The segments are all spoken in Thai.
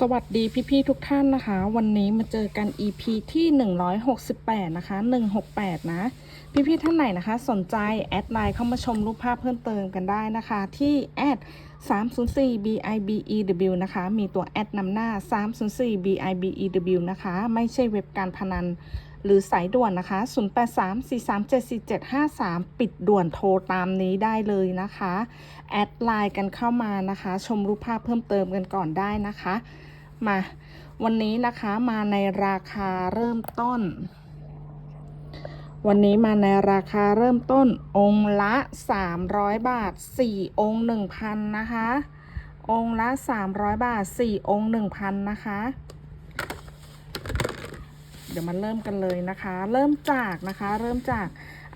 สวัสดีพี่ๆทุกท่านนะคะ วันนี้มาเจอกัน EP ที่ 168 นะคะ 168 นะ พี่ๆท่านไหนนะคะ สนใจแอดไลน์เข้ามาชมรูปภาพเพิ่มเติมกันได้นะคะ ที่แอด304 bibew นะคะ มีตัวแอดนำหน้า 304 bibew นะคะ ไม่ใช่เว็บการพนัน หรือสายด่วนนะคะ 0834374753 ปิดด่วนโทรตามนี้ได้เลยนะคะ แอดไลน์กันเข้ามานะคะ ชมรูปภาพเพิ่มเติมกันก่อนได้นะคะ มาวันนี้นะคะมาในราคาเริ่มต้น วันนี้มาในราคาเริ่มต้นองค์ละ 300 บาท 4 องค์ 1,000 นะคะ องค์ละ 300 บาท 4 องค์ 1,000 นะคะ ดี๋ยวมาเริ่มกันเลยนะคะ เริ่มจากนะคะ เริ่มจาก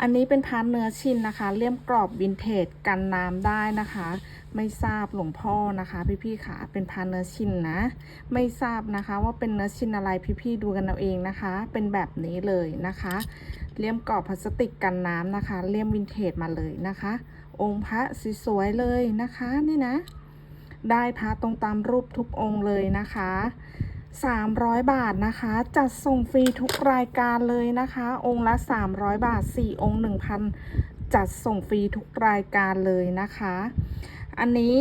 อันนี้เป็นพานเนื้อชินนะคะ เลี่ยมกรอบวินเทจกันน้ำได้นะคะ ไม่ทราบหลวงพ่อนะคะ พี่ๆค่ะ เป็นพานเนื้อชินนะ ไม่ทราบนะคะว่าเป็นเนื้อชินอะไรพี่ๆดูกันเอาเองนะคะ เป็นแบบนี้เลยนะคะ เลี่ยมกรอบพลาสติกกันน้ำนะคะ เลี่ยมวินเทจมาเลยนะคะ องค์พระสวยๆเลยนะคะนี่นะ ได้พระตรงตามรูปทุกองค์เลยนะคะ 300 บาทนะคะ จัดส่งฟรีทุกรายการเลยนะคะ องค์ละ 300 บาท 4 องค์ 1,000 จัดส่งฟรีทุกรายการเลยนะคะ อันนี้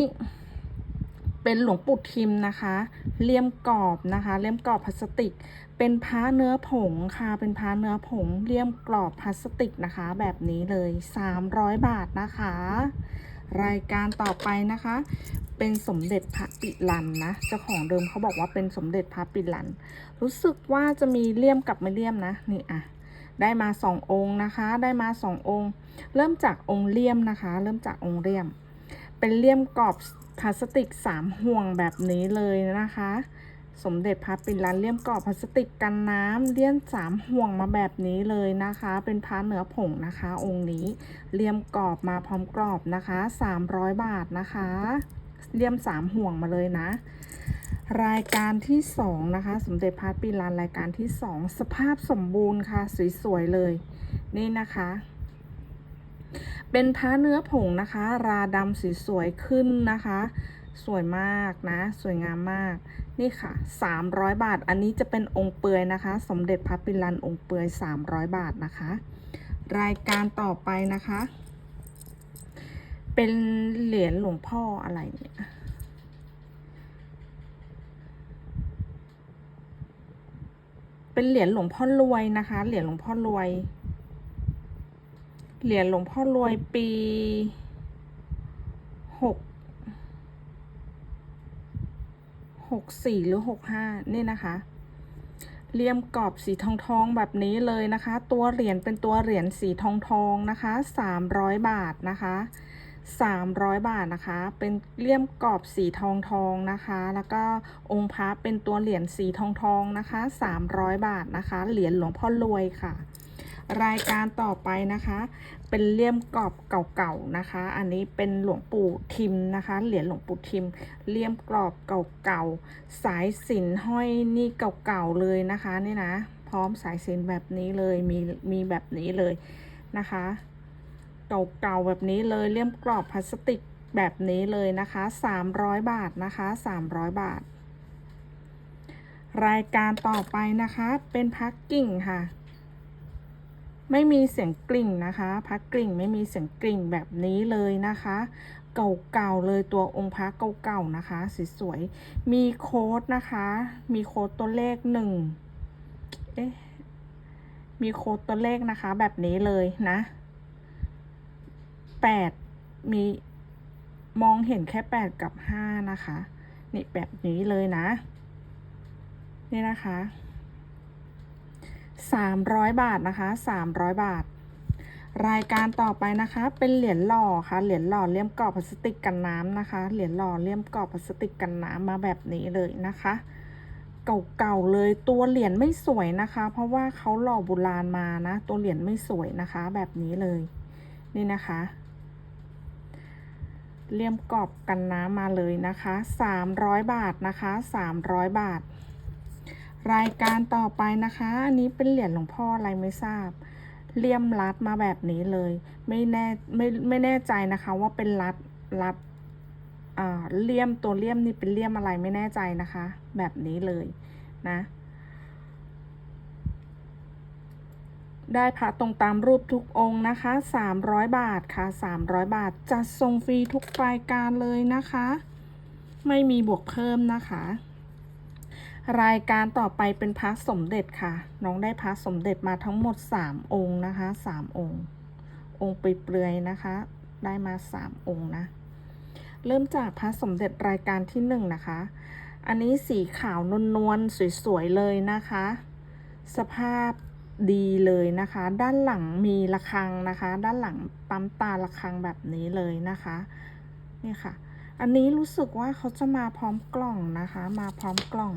เป็นหลวงปู่ทิมนะคะ เลี่ยมกรอบนะคะ เลี่ยมกรอบพลาสติก เป็นพ้าเนื้อผงค่ะ เป็นพ้าเนื้อผง เลี่ยมกรอบพลาสติกนะคะ แบบนี้เลย 300 บาทนะคะ รายการต่อไปนะคะ เป็นสมเด็จพระปิลันนะเจ้าของเดิมเขาบอกว่าเป็นสมเด็จพระปิลัน รู้สึกว่าจะมีเลี่ยมกับไม่เลี่ยมนะนี่อะได้มาสององค์นะคะ ได้มาสององค์ เริ่มจากองค์เลี่ยมนะคะ เริ่มจากองค์เลี่ยม เป็นเลี่ยมกรอบพลาสติกสามห่วงแบบนี้เลยนะคะ สมเด็จพระปิลันเลี่ยมกรอบพลาสติกกันน้ำเลี่ยมสามห่วงมาแบบนี้เลยนะคะ เป็นพระเนื้อผงนะคะ องค์นี้เลี่ยมกรอบมาพร้อมกรอบนะคะ 300 บาทนะคะ เลี่ยมสามห่วงมาเลยนะ รายการที่สองนะคะ สมเด็จพระปิลานรายการที่สองสภาพสมบูรณ์ค่ะ สวยๆเลย นี่นะคะ เป็นพระเนื้อผงนะคะ ราดำสีสวยขึ้นนะคะสวยมากนะ สวยงามมาก นี่ค่ะ 300 บาท อันนี้จะเป็นองค์เปือยนะคะ สมเด็จพระปิลันองค์เปือย300 บาทนะคะ รายการต่อไปนะคะ เป็นเหรียญหลวงพ่ออะไรเนี่ยเป็นเหรียญหลวงพ่อรวยนะคะ เหรียญหลวงพ่อรวย เหรียญหลวงพ่อรวยปีหกหกสี่หรือหกห้านี่นะคะเลี่ยมกรอบสีทองทองแบบนี้เลยนะคะ ตัวเหรียญเป็นตัวเหรียญสีทองทองนะคะสามร้อยบาทนะคะ 300 บาทนะคะ เป็นเลี่ยมกรอบสีทองทองนะคะ แล้วก็องค์พระเป็นตัวเหรียญสีทองทองนะคะ 300 บาทนะคะ เหรียญหลวงพ่อรวยค่ะ รายการต่อไปนะคะ เป็นเลี่ยมกรอบเก่าๆนะคะ อันนี้เป็นหลวงปู่ทิมนะคะ เหรียญหลวงปู่ทิม เลี่ยมกรอบเก่าๆ สายสิญจนห้อยนี่เก่าๆเลยนะคะนี่นะ พร้อมสายสิญจนแบบนี้เลย มีมีแบบนี้เลยนะคะ เก่าๆแบบนี้เลยเลี่ยมกรอบพลาสติกแบบนี้เลยนะคะ 300 บาทนะคะ 300 บาท รายการต่อไปนะคะเป็นพักกิ่งค่ะ ไม่มีเสียงกริ่งนะคะพักกริ่งไม่มีเสียงกริ่งแบบนี้เลยนะคะ เก่าๆเลยตัวองค์พระเก่าๆนะคะสวยๆมีโค้ดนะคะ มีโค้ดตัวเลขหนึ่งเอ๊ะมีโค้ดตัวเลขนะคะแบบนี้เลยนะ แปดมีมองเห็นแค่แปดกับห้านะคะ นี่แบบนี้เลยนะ นี่นะคะสามร้อยบาทนะคะสามร้อยบาท รายการต่อไปนะคะ เป็นเหรียญหล่อค่ะ เหรียญหล่อเลี่ยมกรอบพลาสติกกันน้ำนะคะ เหรียญหล่อเลี่ยมกรอบพลาสติกกันน้ำมาแบบนี้เลยนะคะเก่าๆเลยตัวเหรียญไม่สวยนะคะ เพราะว่าเขาหล่อโบราณมานะ ตัวเหรียญไม่สวยนะคะ แบบนี้เลย นี่นะคะ เลี่ยมกรอบกันน้ำมาเลยนะคะ 300 บาทนะคะ 300 บาท รายการต่อไปนะคะ อันนี้เป็นเหรียญหลวงพ่ออะไรไม่ทราบ เลี่ยมรัดมาแบบนี้เลย ไม่แน่ไม่ไม่แน่ใจนะคะว่าเป็นรัดรัดอ่าเลี่ยมตัวเลี่ยมนี่เป็นเลี่ยมอะไรไม่แน่ใจนะคะ แบบนี้เลยนะ ได้พระตรงตามรูปทุกองค์นะคะ 300 บาทค่ะ 300 บาท จัดส่งฟรีทุกรายการเลยนะคะ ไม่มีบวกเพิ่มนะคะ รายการต่อไปเป็นพระสมเด็จค่ะ น้องได้พระสมเด็จมาทั้งหมด 3 องค์นะคะ 3 องค์ องค์เปลือยนะคะ ได้มา 3 องค์นะ เริ่มจากพระสมเด็จรายการที่ 1 นะคะ อันนี้สีขาวนวลๆสวยๆเลยนะคะ สภาพ ดีเลยนะคะ ด้านหลังมีระฆังนะคะ ด้านหลังปั๊มตาระฆังแบบนี้เลยนะคะนี่ค่ะ อันนี้รู้สึกว่าเขาจะมาพร้อมกล่องนะคะ มาพร้อมกล่อง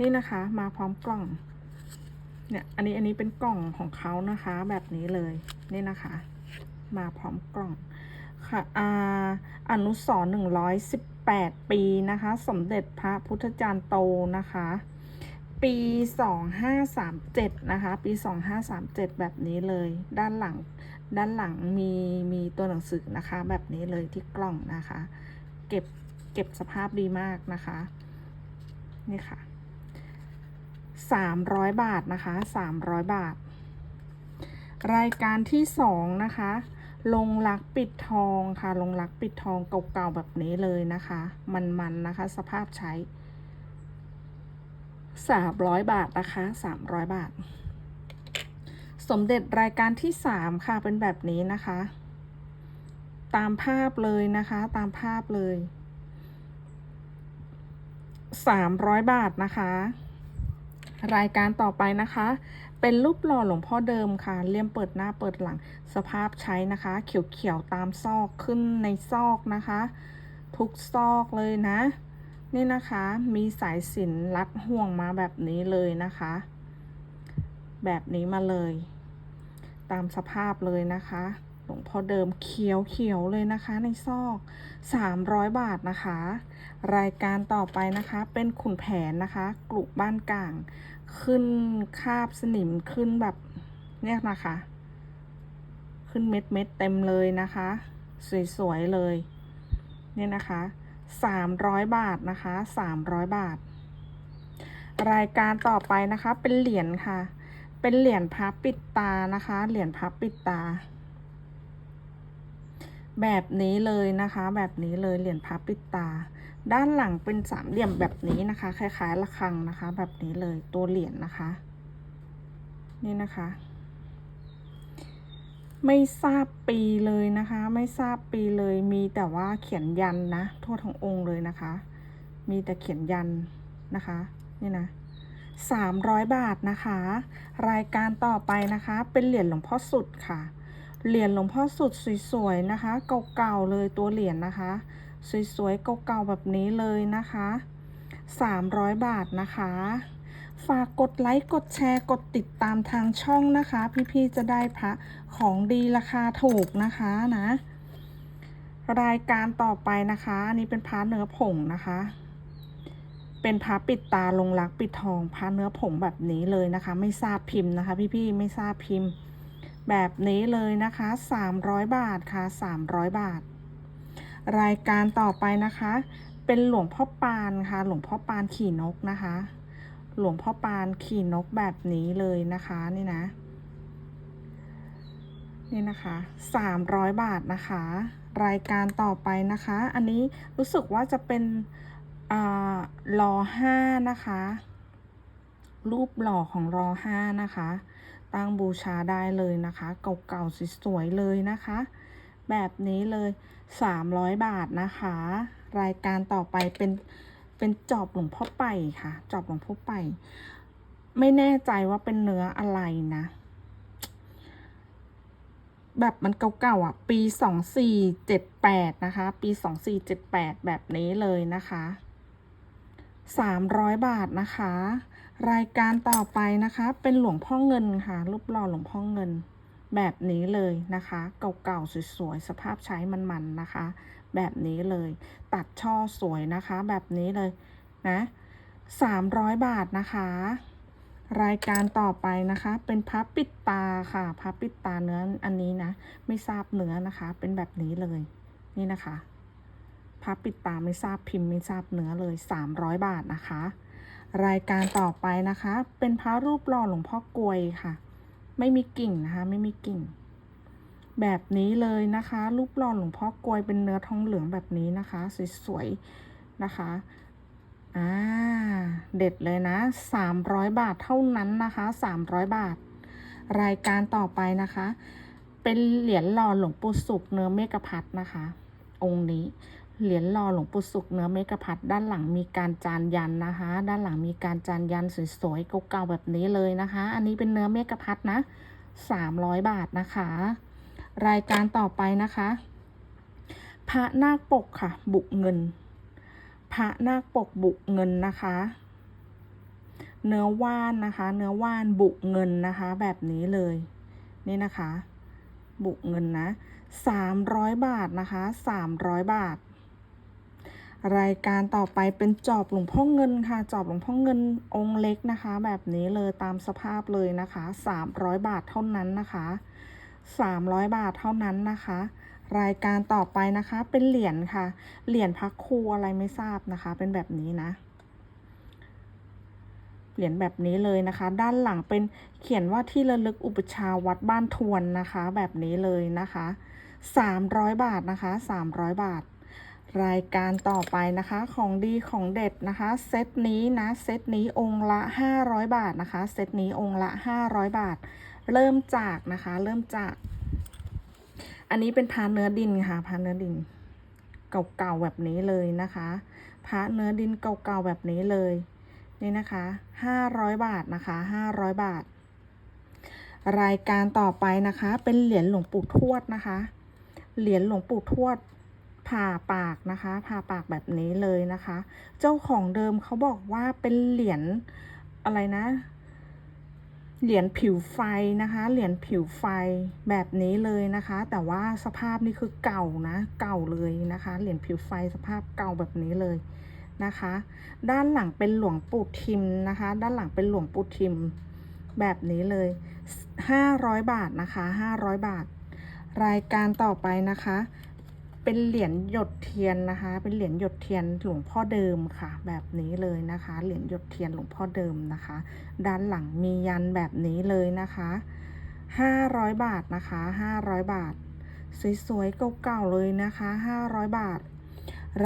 นี่นะคะ มาพร้อมกล่อง เนี่ย อันนี้อันนี้เป็นกล่องของเขานะคะ แบบนี้เลยนี่นะคะ มาพร้อมกล่องค่ะอ่าอนุสรหนึ่งร้อยสิบแปดปีนะคะ สมเด็จพระพุทธจารย์โตนะคะ ปีสองห้าสามเจ็ดนะคะ ปีสองห้าสามเจ็ดแบบนี้เลย ด้านหลัง ด้านหลังมีมีตัวหนังสือนะคะ แบบนี้เลยที่กล่องนะคะ เก็บเก็บสภาพดีมากนะคะ นี่ค่ะสามร้อยบาทนะคะสามร้อยบาท รายการที่สองนะคะ ลงรักปิดทองค่ะ ลงรักปิดทองเก่าๆแบบนี้เลยนะคะ มันๆนะคะ สภาพใช้ สามร้อยบาทนะคะสามร้อยบาท สมเด็จรายการที่สามค่ะเป็นแบบนี้นะคะ ตามภาพเลยนะคะ ตามภาพเลยสามร้อยบาทนะคะรายการต่อไปนะคะ เป็นรูปหล่อหลวงพ่อเดิมค่ะ เลี่ยมเปิดหน้าเปิดหลัง สภาพใช้นะคะ เขียวๆตามซอกขึ้นในซอกนะคะ ทุกซอกเลยนะ นี่นะคะมีสายสินรัดห่วงมาแบบนี้เลยนะคะ แบบนี้มาเลย ตามสภาพเลยนะคะ หลวงพ่อเดิมเขียวเขียวเลยนะคะในซอก 300 บาทนะคะ รายการต่อไปนะคะเป็นขุนแผนนะคะกลุบ้านกลาง ขึ้นคาบสนิมขึ้นแบบเนี่ยนะคะ ขึ้นเม็ดเม็ดเต็มเลยนะคะ สวยๆเลย เนี่ยนะคะ 300 บาทนะคะ 300 บาท รายการต่อไปนะคะเป็นเหรียญค่ะ เป็นเหรียญพับปิดตานะคะ เหรียญพับปิดตา แบบนี้เลยนะคะ แบบนี้เลยเหรียญพับปิดตา ด้านหลังเป็นสามเหลี่ยมแบบนี้นะคะ คล้ายๆระฆังนะคะ แบบนี้เลยตัวเหรียญนะคะ นี่นะคะ ไม่ทราบปีเลยนะคะ ไม่ทราบปีเลยมีแต่ว่าเขียนยันนะโทั่วทั้งองค์เลยนะคะ มีแต่เขียนยันนะคะนี่นะสามร้อยบาทนะคะ รายการต่อไปนะคะ เป็นเหรียญหลวงพ่อสุดค่ะ เหรียญหลวงพ่อสุดสวยๆนะคะ เก่าๆเลยตัวเหรียญนะคะ สวยๆเก่าๆแบบนี้เลยนะคะ300บาทนะคะ ฝากกดไลค์กดแชร์กดติดตามทางช่องนะคะ พี่ๆจะได้พระของดีราคาถูกนะคะนะ รายการต่อไปนะคะอันนี้เป็นพระเนื้อผงนะคะ เป็นพระปิดตาลงรักปิดทองพระเนื้อผงแบบนี้เลยนะคะ ไม่ทราบพิมพ์นะคะ พี่ๆไม่ทราบพิมพ์แบบนี้เลยนะคะ 300 บาทค่ะ 300 บาท รายการต่อไปนะคะ เป็นหลวงพ่อปานค่ะ หลวงพ่อปานขี่นกนะคะ หลวงพ่อปานขี่นกแบบนี้เลยนะคะนี่นะ นี่นะคะ300บาทนะคะ รายการต่อไปนะคะ อันนี้รู้สึกว่าจะเป็นอ่ารอห้านะคะ รูปหล่อของรอห้านะคะ ตั้งบูชาได้เลยนะคะ เก่าๆสวยๆเลยนะคะ แบบนี้เลย 300 บาทนะคะ รายการต่อไปเป็น เป็นจอบหลวงพ่อไปค่ะ จอบหลวงพ่อไป ไม่แน่ใจว่าเป็นเนื้ออะไรนะ แบบมันเก่าๆอะ ปี2478นะคะ ปี2478แปดแบบนี้เลยนะคะ300บาทนะคะ รายการต่อไปนะคะ เป็นหลวงพ่อเงินค่ะ รูปหล่อหลวงพ่อเงินแบบนี้เลยนะคะ เก่าๆ สวยๆ สภาพใช้มันๆ นะคะ แบบนี้เลย ตัดช่อสวยนะคะแบบนี้เลยนะ300บาทนะคะ รายการต่อไปนะคะ เป็นพับปิดตาค่ะพับปิดตาเนื้ออันนี้นะ ไม่ทราบเนื้อนะคะ เป็นแบบนี้เลย นี่นะคะพระปิดตาไม่ทราบพิมพ์ไม่ทราบเนื้อเลย 300 บาทนะคะ รายการต่อไปนะคะ เป็นพระรูปหล่อหลวงพ่อกลวยค่ะ ไม่มีกิ่งนะคะ ไม่มีกิ่ง แบบนี้เลยนะคะ รูปหล่อหลวงพ่อกลวยเป็นเนื้อทองเหลืองแบบนี้นะคะ สวยๆนะคะอ่าเด็ดเลยนะ 300 บาทเท่านั้นนะคะ 300 บาท รายการต่อไปนะคะ เป็นเหรียญหล่อหลวงปู่สุขเนื้อเมกะพัดนะคะ องค์นี้เหรียญหล่อหลวงปู่สุขเนื้อเมกะพัดด้านหลังมีการจานยันนะคะ ด้านหลังมีการจานยันสวยๆเก่าๆแบบนี้เลยนะคะ อันนี้เป็นเนื้อเมกะพัดนะ 300 บาทนะคะ รายการต่อไปนะคะ พระนาคปกค่ะ บุกเงิน พระนาคปกบุกเงินนะคะ เนื้อว่านนะคะ เนื้อว่านบุกเงินนะคะ แบบนี้เลย นี่นะคะ บุกเงินนะ300บาทนะคะ300บาท รายการต่อไปเป็นจอบหลวงพ่อเงินค่ะ จอบหลวงพ่อเงินองค์เล็กนะคะ แบบนี้เลยตามสภาพเลยนะคะ300บาทเท่านั้นนะคะ 300 บาทเท่านั้นนะคะ รายการต่อไปนะคะ เป็นเหรียญค่ะ เหรียญพระครูอะไรไม่ทราบนะคะ เป็นแบบนี้นะ เหรียญแบบนี้เลยนะคะ ด้านหลังเป็นเขียนว่าที่ระลึกอุปชาวัดบ้านทวนนะคะ แบบนี้เลยนะคะ 300 บาทนะคะ 300 บาทรายการต่อไปนะคะของดีของเด็ดนะคะ เซตนี้นะ เซตนี้องค์ละ 500 บาทนะคะ เซตนี้องค์ละ 500 บาท เริ่มจากนะคะ เริ่มจาก อันนี้เป็นพาเนื้อดินค่ะพาเนื้อดิน เก่าๆแบบนี้เลยนะคะพระเนื้อดินเก่าๆแบบนี้เลยนี่นะคะห้าร้อยบาทนะคะห้าร้อยบาท รายการต่อไปนะคะ เป็นเหรียญหลวงปู่ทวดนะคะ เหรียญหลวงปู่ทวดผ่าปากนะคะผ่าปากแบบนี้เลยนะคะ เจ้าของเดิมเขาบอกว่าเป็นเหรียญอะไรนะ เหรียญผิวไฟนะคะ เหรียญผิวไฟแบบนี้เลยนะคะ แต่ว่าสภาพนี่คือเก่านะ เก่าเลยนะคะ เหรียญผิวไฟสภาพเก่าแบบนี้เลยนะคะ ด้านหลังเป็นหลวงปู่ทิมนะคะ ด้านหลังเป็นหลวงปู่ทิมแบบนี้เลย 500 บาทนะคะ 500 บาท รายการต่อไปนะคะ เป็นเหรียญหยดเทียนนะคะ เป็นเหรียญหยดเทียนหลวงพ่อเดิมค่ะ แบบนี้เลยนะคะ เหรียญหยดเทียนหลวงพ่อเดิมนะคะ ด้านหลังมียันแบบนี้เลยนะคะ500 บาทนะคะ 500 บาท สวยๆเก่าๆเลยนะคะ 500 บาท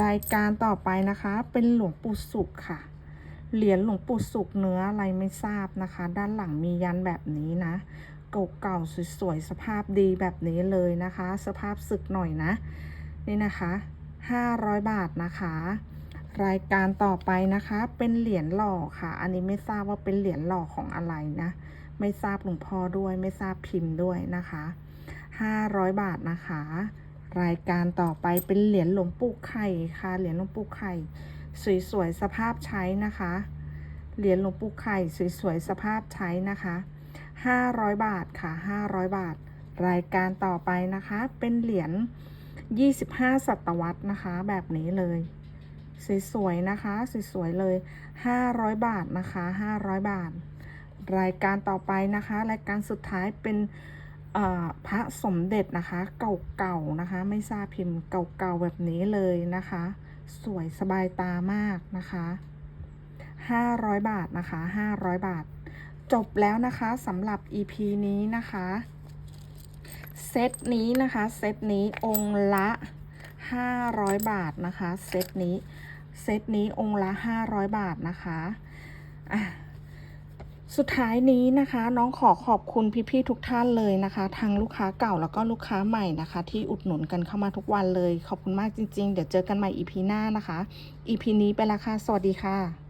รายการต่อไปนะคะ เป็นหลวงปู่สุขค่ะ เหรียญหลวงปู่สุขเนื้ออะไรไม่ทราบนะคะ ด้านหลังมียันแบบนี้นะเก่าๆสวยๆสภาพดีแบบนี้เลยนะคะ สภาพสึกหน่อยนะ นี่นะคะ 500 บาทนะคะ รายการต่อไปนะคะ เป็นเหรียญหล่อค่ะ อันนี้ไม่ทราบว่าเป็นเหรียญหล่อของอะไรนะ ไม่ทราบหลวงพ่อด้วย ไม่ทราบพิมพ์ด้วยนะคะ 500 บาทนะคะ รายการต่อไปเป็นเหรียญหลวงปู่ไข่ค่ะ เหรียญหลวงปู่ไข่ สวยๆสภาพใช้นะคะ เหรียญหลวงปู่ไข่สวยๆสภาพใช้นะคะ500 บาทค่ะ 500 บาท รายการต่อไปนะคะ เป็นเหรียญ 25 ศตวรรษนะคะ แบบนี้เลย สวยๆนะคะ สวยๆเลย 500 บาทนะคะ 500 บาท รายการต่อไปนะคะ รายการสุดท้ายเป็นพระสมเด็จนะคะ เก่าๆนะคะ ไม่ทราบพิมพ์เก่าๆแบบนี้เลยนะคะ สวยสบายตามากนะคะ500 บาทนะคะ 500 บาท จบแล้วนะคะสำหรับ EP นี้นะคะ เซตนี้นะคะ เซตนี้องค์ละ 500 บาทนะคะ เซตนี้ เซตนี้องค์ละ 500 บาทนะคะอะสุดท้ายนี้นะคะน้องขอขอบคุณพี่ๆทุกท่านเลยนะคะ ทั้งลูกค้าเก่าแล้วก็ลูกค้าใหม่นะคะ ที่อุดหนุนกันเข้ามาทุกวันเลย ขอบคุณมากจริงๆ เดี๋ยวเจอกันใหม่ EP หน้านะคะ EP นี้ไปละค่ะสวัสดีค่ะ